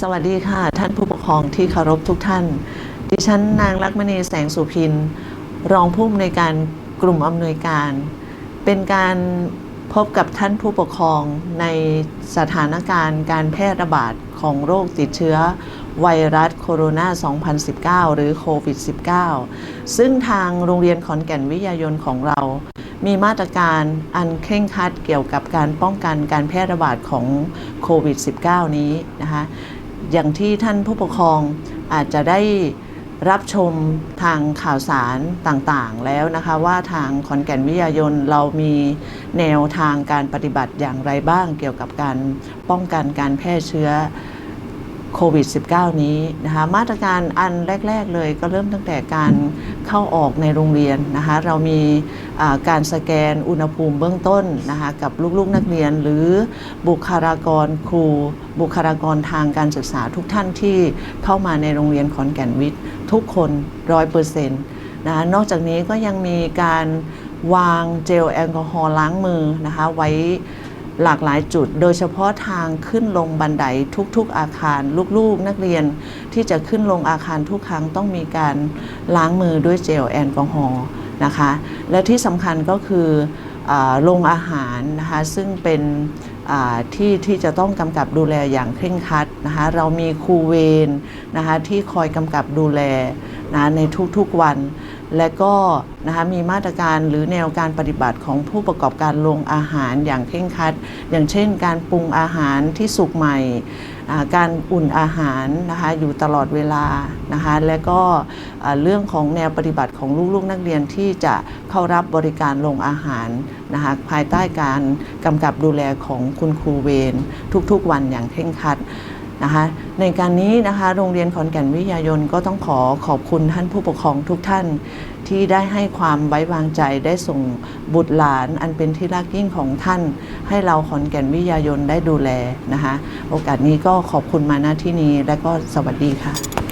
สวัสดีค่ะ ท่านผู้ปกครองที่เคารพทุกท่าน ดิฉันนางลักษมณีแสงสุพิน รองผู้อำนวยการกลุ่มอำนวยการ เป็นการพบกับท่านผู้ปกครองในสถานการณ์การแพร่ระบาดของโรคติดเชื้อไวรัสโคโรนา 2019 หรือโควิด -19 ซึ่งทางโรงเรียนขอนแก่นวิทยายนของเรา มีมาตรการอันเคร่งครัดเกี่ยวกับการป้องกันการแพร่ระบาดของโควิด -19 นี้นะคะ อย่างที่ท่านผู้ปกครองอาจจะได้รับชมทางข่าวสารต่างๆ แล้วนะคะ ว่าทางขอนแก่นวิทยายนเรามีแนวทางการปฏิบัติอย่างไรบ้างเกี่ยวกับการป้องกันการแพร่เชื้อ โควิด -19 นี้นะคะมาตรการอันแรก ๆ เลยก็เริ่มตั้งแต่การเข้าออกในโรงเรียนนะคะเรามีการสแกนอุณหภูมิเบื้องต้นนะคะกับลูกๆนักเรียน หรือบุคลากรครู บุคลากรทางการศึกษาทุกท่านที่เข้ามาในโรงเรียนขอนแก่นวิทย์ ทุกคนร้อยเปอร์เซ็นต์นะคะนอกจากนี้ก็ยังมีการวางเจลแอลกอฮอล์ล้างมือนะคะไว้ หลากหลายจุด โดยเฉพาะทางขึ้นลงบันไดทุกๆอาคารลูกๆ นักเรียนที่จะขึ้นลงอาคารทุกครั้งต้องมีการล้างมือด้วยเจลแอลกอฮอล์นะคะและที่สำคัญก็คืออโรงอาหารนะคะซึ่งเป็นที่ที่จะต้องกำกับดูแลอย่างเคร่งครัดนะคะเรามีครูเวรนะคะที่คอยกำกับดูแลนะในทุกๆวันและก็นะคะมีมาตรการหรือแนวการปฏิบัติของผู้ประกอบการโรงอาหารอย่างเคร่งครัด อย่างเช่น การปรุงอาหารที่สุกใหม่ การอุ่นอาหารนะคะอยู่ตลอดเวลานะคะและก็เรื่องของแนวปฏิบัติของลูกๆนักเรียนที่จะเข้ารับบริการโรงอาหารนะคะภายใต้การกำกับดูแลของคุณครูเวรทุกๆวันอย่างเคร่งครัด นะคะในการนี้นะคะโรงเรียนขอนแก่นวิทยายนก็ต้องขอขอบคุณท่านผู้ปกครองทุกท่านที่ได้ให้ความไว้วางใจได้ส่งบุตรหลานอันเป็นที่รักยิ่งของท่าน ให้เราขอนแก่นวิทยายนได้ดูแลนะคะโอกาสนี้ก็ขอบคุณมาณที่นี้และก็สวัสดีค่ะ